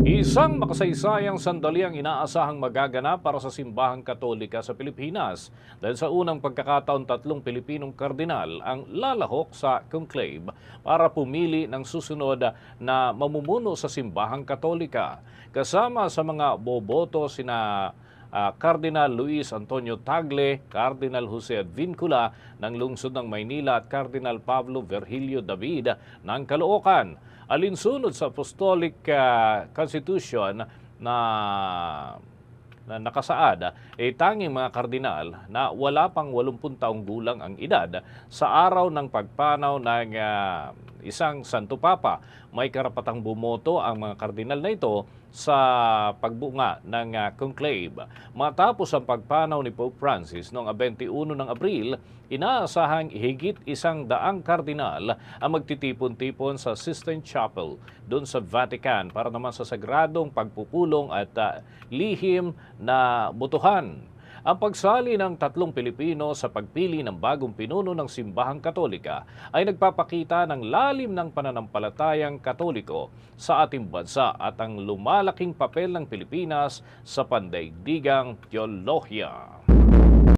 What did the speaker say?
Isang makasaysayang sandali ang inaasahang magaganap para sa simbahang katolika sa Pilipinas dahil sa unang pagkakataon tatlong Pilipinong kardinal ang lalahok sa conclave para pumili ng susunod na mamumuno sa simbahang katolika. Kasama sa mga boboto sina ah, Cardinal Luis Antonio Tagle, Cardinal Jose Advincula ng lungsod ng Maynila at Cardinal Pablo Virgilio David ng Caloocan. Alinsunod sa Apostolic ah, Constitution na na nakasaad ay tanging mga kardinal na wala pang 80 taong gulang ang edad sa araw ng pagpanaw ng ah, isang Santo Papa. May karapatang bumoto ang mga kardinal na ito sa pagbunga ng ah, conclave. Matapos ang pagpanaw ni Pope Francis noong 21 ng Abril, inaasahang higit isang daang kardinal ang magtitipon-tipon sa Sistine Chapel doon sa Vatican para naman sa sagradong pagpupulong at ah, lihim na butuhan. Ang pagsali ng tatlong Pilipino sa pagpili ng bagong pinuno ng simbahang katolika ay nagpapakita ng lalim ng pananampalatayang katoliko sa ating bansa at ang lumalaking papel ng Pilipinas sa pandaigdigang teolohiya.